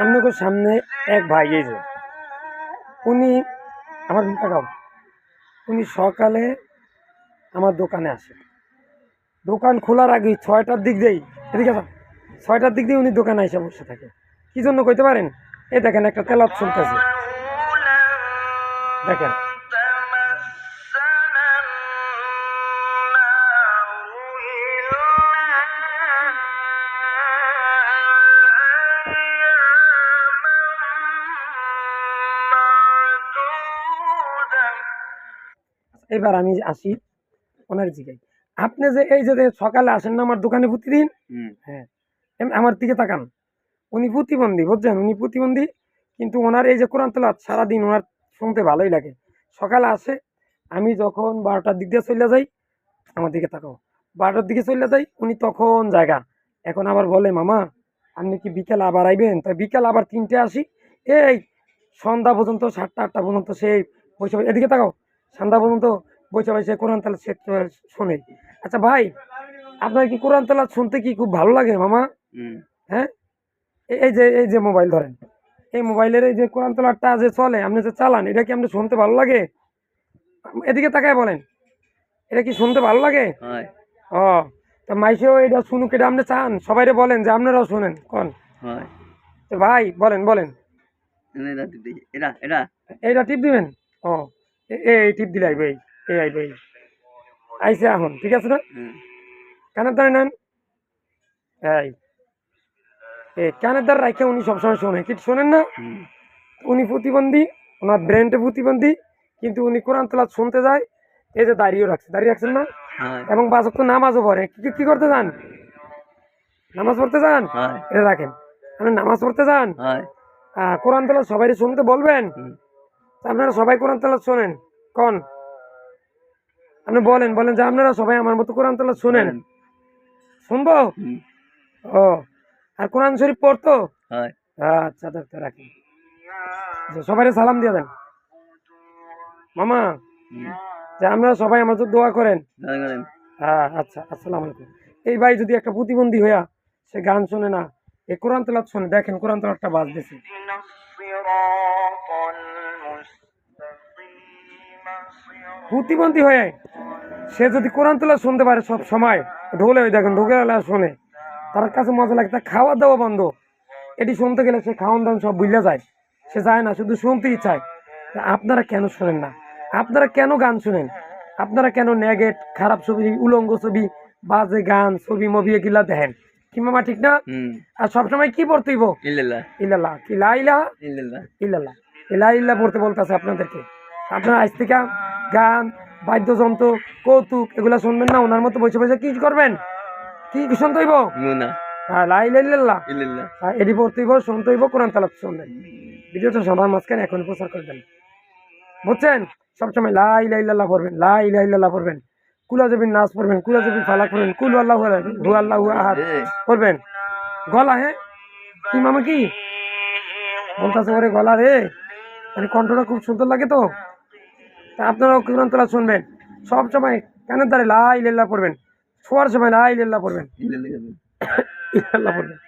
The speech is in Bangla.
আপনাকে সামনে এক ভাই যে উনি আমার কাকাও উনি সকালে আমার দোকানে আসে। দোকান খোলার আগে ছয়টার দিক দিয়েই ঠিক আছে ছয়টার দিক দিয়ে উনি দোকানে এসে বসে থাকে। কি জন্য কইতে পারেন? এই দেখেন একটা তেলাপ চলতেছে। দেখেন। এবার আমি আসি ওনার জিগাই আপনি যে এই যে সকালে আসেন না আমার দোকানে প্রতিদিন? হ্যাঁ। আমার দিকে তাকান। উনি প্রতিবন্ধী বুঝছেন? উনি প্রতিবন্ধী কিন্তু ওনার এই যে কোরআন তেলাওয়াত সারাদিন ওনার শুনতে ভালোই লাগে। সকালে আসে আমি যখন বারোটার দিক দিয়ে চলে যাই আমার দিকে তাকাও। বারোটার দিকে চলে যাই উনি তখন জায়গা এখন আবার বলে মামা আপনি কি বিকেল আবার আইবেন? তাই বিকেল আবার তিনটে আসি। এই সন্ধ্যা পর্যন্ত সাতটা আটটা পর্যন্ত সেই বসে বসে- এদিকে তাকাও। সন্ধ্যা পর্যন্ত বসে বসে কোরআন তালা শোনে। আচ্ছা ভাই আপনার কি কোরআন তালা শুনতে কি খুব ভালো লাগে মামা? হ্যাঁ? এই- যে এই যে মোবাইল ধরেন এই মোবাইলের এই যে কোরআন তোলারটা যে চলে আপনি যে চালান এটা কি আপনি শুনতে ভালো লাগে? এদিকে তাকায় বলেন এটা কি শুনতে ভালো লাগে? ও তা মাইসেও এটা শুনুক এটা আপনি চান? সবাইরে বলেন যে আপনারাও শুনেন কোন? তো ভাই বলেন বলেন। এটা এটা এটা। এইটা টিপ দিবেন? ও এই টিপ দিলে আইবে এই আইবে আইসে এখন ঠিক আছে না? কানের দ্বারা নেন। এই এই কানের দ্বারা রাখে উনি সবসময় শোনে কি শোনেন না? উনি প্রতিবন্ধী ওনার ব্রেনটে প্রতিবন্ধী কিন্তু উনি কোরআন তেলাত শুনতে যায় এই যে দাঁড়িয়েও রাখছে দাঁড়িয়ে রাখছেন না? এবং বাসক তো নামাজও পড়ে কি কি করতে যান? নামাজ পড়তে যান? এটা রাখেন। আপনি নামাজ পড়তে যান? কোরআন তেলাত সবাই শুনতে বলবেন? আপনারা সবাই কোরআন তেলাত শোনেন। কন। আপনি বলেন বলেন যে আপনারা সবাই আমার মতো কোরআন তেলাত শোনেন। শুনব? ও আর কোরআন শরীফ পড়তো? আচ্ছা ডাক্তার রাখেন সবাই সালাম দিয়ে দেন। মামা যে আপনারা সবাই আমার জন্য দোয়া করেন। হ্যাঁ আচ্ছা আসসালামু আলাইকুম। এই ভাই যদি একটা প্রতিবন্ধী হইয়া সে গান শোনে না এ কোরআন তেলাত শোনে। দেখেন কোরআন তেলাতটা বাজতেছে। প্রতিবন্ধী হয়ে সে যদি কোরআন তেলাত শুনতে পারে সব সময় ঢোলে ওই দেখেন ঢোকে এলা শোনে। তার কাছে মজা লাগে তার খাওয়া দাওয়া বন্ধ। এটি শুনতে গেলে সে খাওয়ান দাওয়ান সব বুঝলে যায়। সে যায় না শুধু শুনতেই চায় আপনারা কেন শোনেন না? আপনারা কেন গান শুনেন? আপনারা কেন নেগেট খারাপ ছবি উলঙ্গ ছবি বাজে গান ছবি মবি এগুলা দেখেন? কি মামা ঠিক না? আর সবসময় কি পড়তে ইল্লাল্লাহ। ইল্লাল্লাহ ইল্লাল্লাহ। ইলা ইল্লা পড়তে বলতেছে আপনাদেরকে। আপনারা আজ থেকে গান বাদ্যযন্ত্র কৌতুক এগুলা শুনবেন না ওনার মতো বসে বসে কি করবেন? কি শুনতে হইব? লা ইলা ইল্লাল্লাহ। ইল্লাল্লাহ। আর এডি পড়তে হইব শুনতে হইব কোরআন তালাত শুনবেন। ভিডিওটা সবার মাঝখানে এখন প্রচার করে দেন। বুঝছেন? সবসময় লা ইলা পড়বেন লা ইলা পড়বেন। কুলা জবিন নাচ পড়বেন ফালাক পড়বেন কুল আল্লাহ হু করবেন গলা হ্যাঁ কি মামা কি? বলতেছে ওরে গলা রে। মানে কণ্ঠটা খুব সুন্দর লাগে তো। তা আপনারাও কোরআন তোলা শুনবেন? সব সময় কানের দ্বারে লাই লেল্লা পড়বেন শোয়ার সময় লাই লেল্লা পড়বেন। ইল্লাল্লাহ ইল্লাল্লাহ পড়বেন।